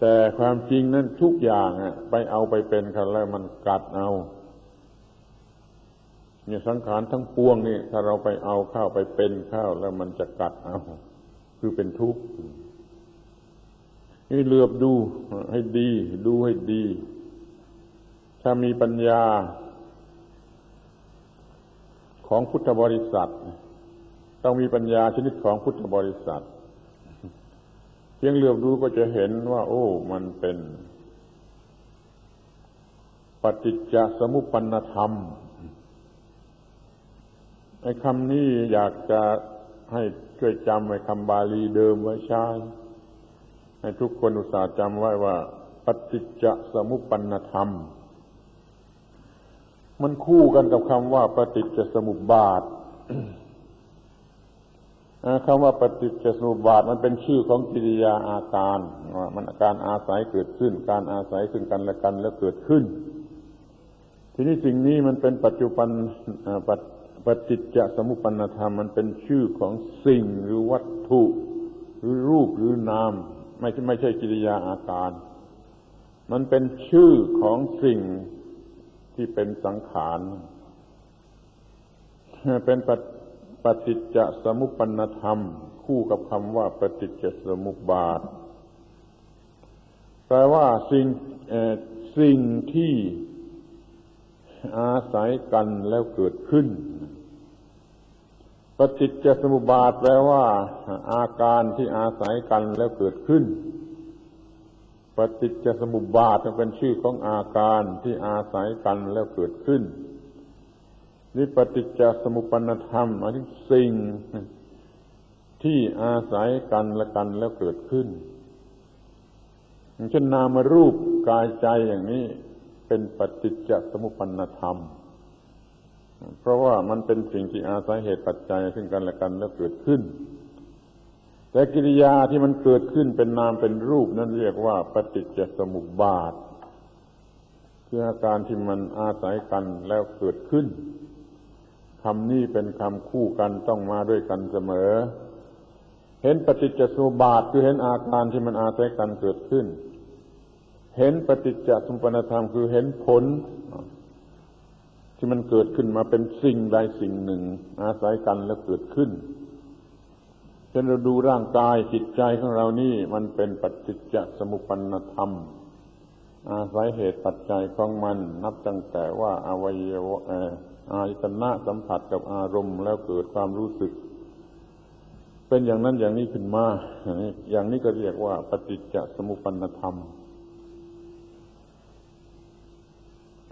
แต่ความจริงนั้นทุกอย่างไปเอาไปเป็นกันแล้วมันกัดเอาเนี่ยสังขารทั้งปวงนี่ถ้าเราไปเอาเข้าไปเป็นเข้าแล้วมันจะกัดเอา คือเป็นทุกข์นี่เลือบดูให้ดี ดูให้ดี ถ้ามีปัญญา ของพุทธบริษัท ต้องมีปัญญาชนิดของพุทธบริษัท เพียงเหลือบดูก็จะเห็นว่า โอ้ มันเป็น ปฏิจจสมุปปนธรรมไอ้คำนี้อยากจะให้ช่วยจำไว้คำบาลีเดิมไว้ใช้ให้ทุกคนอุตส่าห์จำไว้ว่า ปฏิจจสมุปปนธรรม มันคู่กันกับคำว่า ปฏิจจสมุปบาท คำว่าปฏิจจสมุปบาทมันเป็นชื่อของกิริยาอาการมันการอาศัยเกิดขึ้น การอาศัยซึ่งกันและกันแล้วเกิดขึ้น ทีนี้สิ่งนี้มันเป็นปัจจุบันปฏิจจสมุปปนธรรมมันเป็นชื่อของสิ่งหรือวัตถุหรือรูปหรือนาม ไม่ใช่ไม่ใช่กิริยาอาการ มันเป็นชื่อของสิ่งที่เป็นสังขารเป็นป ฏิจจสมุปปนธรรม คู่กับคำว่าปฏิจจสมุปบาทแปลว่าสิ่งสิ่งที่อาศัยกันแล้วเกิดขึ้น ปฏิจจสมุปบาทแปลว่า อาการที่อาศัยกันแล้วเกิดขึ้น ปฏิจจสมุปบาทเป็นชื่อของอาการที่อาศัยกันแล้วเกิดขึ้น นี่ปฏิจจสมุปนธรรมหมายถึงสิ่งที่อาศัยกันและกันแล้วเกิดขึ้นเช่นนามรูปกายใจอย่างนี้เป็นปฏิจจสมุปนธรรม เพราะว่ามันเป็นสิ่งที่อาศัยเหตุปัจจัยซึ่งกันและกันแล้วเกิดขึ้น แต่กิริยาที่มันเกิดขึ้นเป็นนามเป็นรูปนั้นเรียกว่า ปฏิจจสมุปบาทคืออาการที่มันอาศัยกันแล้วเกิดขึ้น คำนี้เป็นคำคู่กันต้องมาด้วยกันเสมอ เห็นปฏิจจสมุปบาทคือเห็นอาการที่มันอาศัยกันเกิดขึ้น เห็นปฏิจจสมุปนธรรมคือเห็นผล ที่มันเกิดขึ้นมาเป็นสิ่งใดสิ่งหนึ่ง อาศัยกันแล้วเกิดขึ้นเช่นเราดูร่างกายจิตใจของเรานี่มันเป็นปฏิจจสมุปนธรรม อาศัยเหตุปัจจัยของมัน นับตั้งแต่ว่าอวัยวะอายตนะสัมผัสกับอารมณ์แล้วเกิดความรู้สึก เป็นอย่างนั้นอย่างนี้ขึ้นมา อย่างนี้ก็เรียกว่า ปฏิจจสมุปนธรรม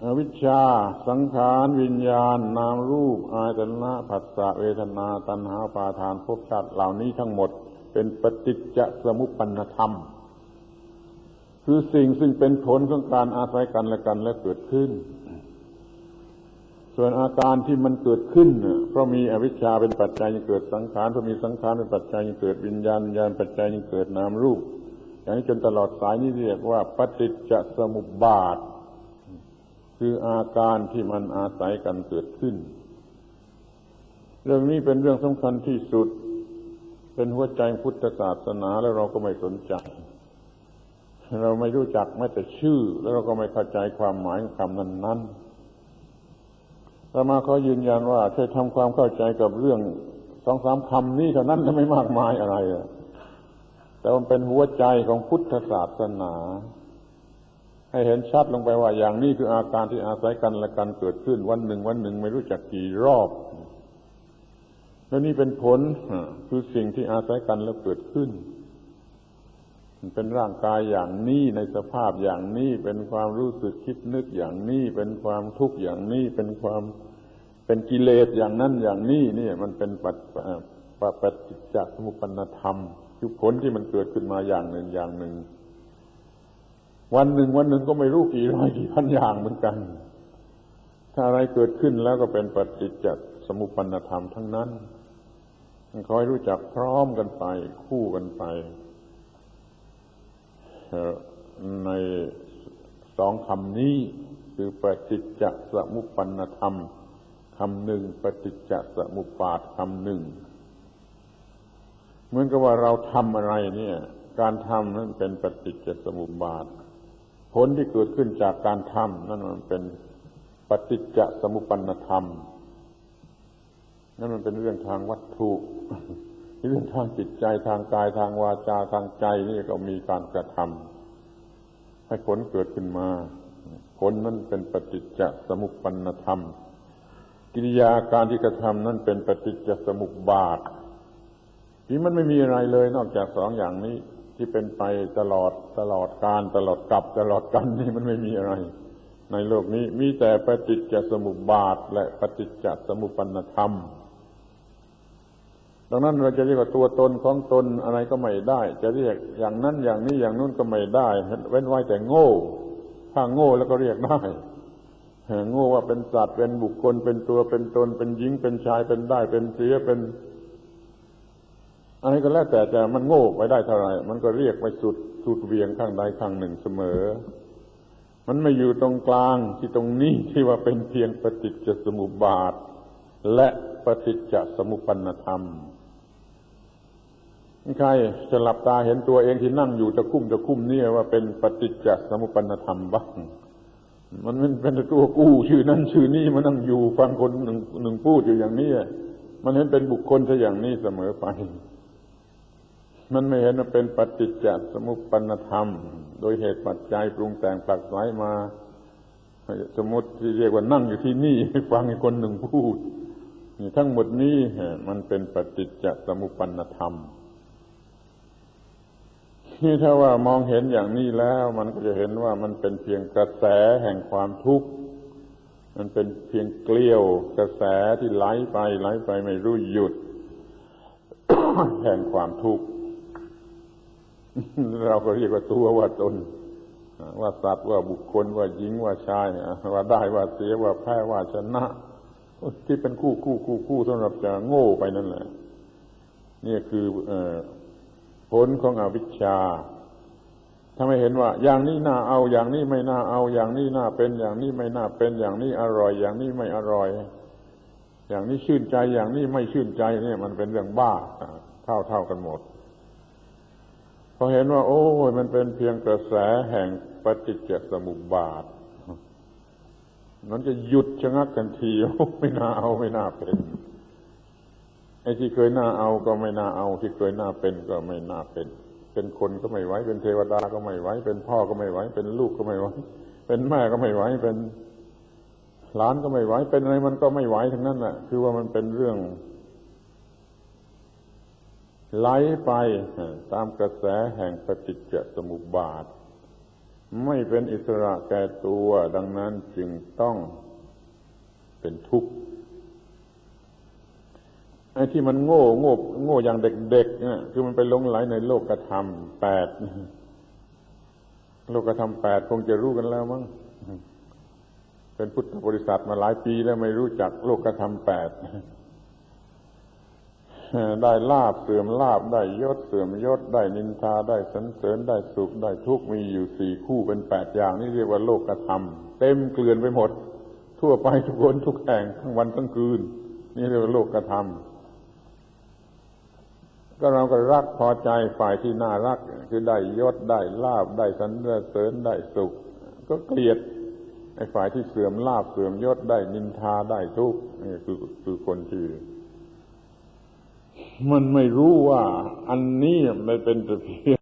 อวิชชา สังขารวิญญาณ นามรูป อายตนะผัสสะเวทนา ตัณหาปาทานภพชาติเหล่านี้ทั้งหมด เป็นปฏิจจสมุปนธรรม คือสิ่งซึ่งเป็นผลของการอาศัยกันและกันและเกิดขึ้น ส่วนอาการที่มันเกิดขึ้นเพราะมีอวิชชาเป็นปัจจัยยังเกิดสังขารเพราะมีสังขารเป็นปัจจัยยังเกิดวิญญาณวิญญาณปัจจัยยังเกิดนามรูป อย่างนี้จนตลอดสายนี้เรียกว่า ปฏิจจสมุปบาท คืออาการที่มันอาศัยกันเกิดขึ้น เรื่องนี้เป็นเรื่องสำคัญที่สุด เป็นหัวใจพุทธศาสนาแล้วเราก็ไม่สนใจ เราไม่รู้จักแม้แต่ชื่อ แล้วเราก็ไม่เข้าใจความหมายของคำนั้นๆต่มาเขายืนยันว่าช่วยทำความเข้าใจกับเรื่องสองสามคำนี้เท่านั้นไม่มากมายอะไรแต่มันเป็นหัวใจของพุทธศาสนา ให้เห็นชัดลงไปว่าอย่างนี้คืออาการที่อาศัยกันและกันเกิดขึ้นวันหนึ่งวันหนึ่งไม่รู้จักกี่รอบ แล้วนี่เป็นผลคือสิ่งที่อาศัยกันแล้วเกิดขึ้น เป็นร่างกายอย่างนี้ในสภาพอย่างนี้เป็นความรู้สึกคิดนึกอย่างนี้เป็นความทุกข์อย่างนี้เป็นความเป็นกิเลสอย่างนั้นอย่างนี้นี่มันเป็นปัจปฏิจจสมุปนธรรมคือผลที่มันเกิดขึ้นมาอย่างหนึ่งอย่างหนึ่ง วันหนึ่งวันหนึ่งก็ไม่รู้กี่ร้อยกี่พันอย่างเหมือนกัน ถ้าอะไรเกิดขึ้นแล้วก็เป็นปฏิจจสมุปนธรรมทั้งนั้นคอยรู้จักพร้อมกันไป คู่กันไป ในสองคำนี้คือปฏิจจสมุปปนธรรมคำหนึ่งปฏิจจสมุปบาทคำหนึ่งเหมือนกับว่าเราทำอะไรเนี่ย การทำนั้นเป็นปฏิจจสมุปบาท ผลที่เกิดขึ้นจากการทำนั่นมันเป็นปฏิจจสมุปปนธรรมนั่นมันเป็นเรื่องทางวัตถุ เรื่องทางจิตใจทางกายทางวาจาทางใจนี่ก็มีการกระทำให้ผลเกิดขึ้นมา ผลนั้นเป็นปฏิจจสมุปปนธรรม กิริยาการที่กระทำนั้นเป็นปฏิจจสมุปบาทนี่มันไม่มีอะไรเลยนอกจากสองอย่างนี้ที่เป็นไปตลอดตลอดการตลอดกลับตลอดกันนี่มันไม่มีอะไร ในโลกนี้มีแต่ปฏิจจสมุปบาท และปฏิจจสมุปปนธรรม ดังนั้นเราจะเรียกว่าตัวตนของตนอะไรก็ไม่ได้ จะเรียกอย่างนั้นอย่างนี้อย่างนู้นก็ไม่ได้ เว้นไว้แต่โง่ ถ้าโง่แล้วก็เรียกได้โง่ว่าเป็นสัตว์เป็นบุคคลเป็นตัวเป็นตน เป็นหญิงเป็นชายเป็นได้เป็นเสียเป็นอะไรก็แล้วแต่แต่มันโง่ไปได้เท่าไหร่มันก็เรียกไปสุดสุดเวียงข้างใดข้างหนึ่งเสมอ มันไม่อยู่ตรงกลางที่ตรงนี้ที่ว่าเป็นเพียงปฏิจจสมุปบาท และปฏิจจสมุปปนธรรม ใครจะหลับตาเห็นตัวเองที่นั่งอยู่ตะคุ่มตะคุ่มเนี่ยว่าเป็นปฏิจจสมุปปนธรรมบ้างมันเป็นตัวกู้ชื่อนั้นชื่อนี้มันนั่งอยู่ฟังคนหนึ่งหนึ่งพูดอยู่อย่างนี้มันเห็นเป็นบุคคลซะอย่างนี้เสมอไป มันไม่เห็นว่าเป็นปฏิจจสมุปปนธรรม โดยเหตุปัจจัยปรุงแต่งปลักไสมา สมมติที่เรียกว่านั่งอยู่ที่นี่ฟังคนหนึ่งพูดทั้งหมดนี้มันเป็นปฏิจจสมุปปนธรรม นี่ถ้าว่ามองเห็นอย่างนี้แล้ว มันก็จะเห็นว่ามันเป็นเพียงกระแสแห่งความทุกข์ มันเป็นเพียงเกลียว กระแสที่ไหลไปไหลไปไม่รู้หยุด แห่งความทุกข์เราก็เรียกว่าตัวว่าตนว่าสัตว์ว่าบุคคลว่าหญิงว่าชายว่าได้ว่าเสียว่าแพ้ว่าชนะ ที่เป็นคู่คู่คู่คู่สำหรับจะโง่ไปนั่นแหละนี่คือ ลของอวิชชาถ้าไม่เห็นว่า อย่างนี้น่าเอาอย่างนี้ไม่น่าเอา อย่างนี้น่าเป็น อย่างนี้ไม่น่าเป็น อย่างนี้อร่อย อย่างนี้ไม่อร่อย อย่างนี้ชื่นใจ อย่างนี้ไม่ชื่นใจเนี่ยมันเป็นเรื่องบ้าเท่าเท่ากันหมดพอเห็นว่า โอ้ยมันเป็นเพียงกระแสแห่งปฏิจจสมุปบาทมันจะหยุดชะงักกันทีไม่น่าเอาไม่น่าเป็น ไอ้ที่เคยน่าเอาก็ไม่น่าเอา ที่เคยน่าเป็นก็ไม่น่าเป็น เป็นคนก็ไม่ไหวเป็นเทวดาก็ไม่ไหวเป็นพ่อก็ไม่ไหวเป็นลูกก็ไม่ไหวเป็นแม่ก็ไม่ไหวเป็นหลานก็ไม่ไหวเป็นอะไรมันก็ไม่ไหวทั้งนั้นแหละคือว่ามันเป็นเรื่องไหลไปตามกระแสแห่งปฏิจจสมุปบาท ไม่เป็นอิสระแก่ตัว ดังนั้นจึงต้องเป็นทุกข์ อ้ที่มันโง่โง่โง่อย่างเด็กๆเนี่ยคือมันไปหลงไหลในโลกธรรมแปดโลกธรรมแปดคงจะรู้กันแล้วมั้งเป็นพุทธบริษัทมาหลายปีแล้วไม่รู้จักโลกธรรมแปดได้ลาบเสื่อมลาบได้ยศเสื่อมยศได้นินทาได้สันเสริญได้สุขได้ทุกข์มีอยู่สี่คู่เป็นแปดอย่าง นี่เรียกว่าโลกธรรม เต็มเกลื่อนไปหมด ทั่วไปทุกคนทุกแห่งทั้งวันทั้งคืน นี่เรียกว่าโลกธรรม ก็เราก็รักพอใจฝ่ายที่น่ารัก คือได้ยศได้ลาบได้สันเสริญได้สุข ก็เกลียดไอ้ฝ่ายที่เสื่อมลาบเสื่อมยศได้นินทาได้ทุกข์นี่คือคือคนที่มันไม่รู้ว่า อันนี้มันเป็นแต่เพียง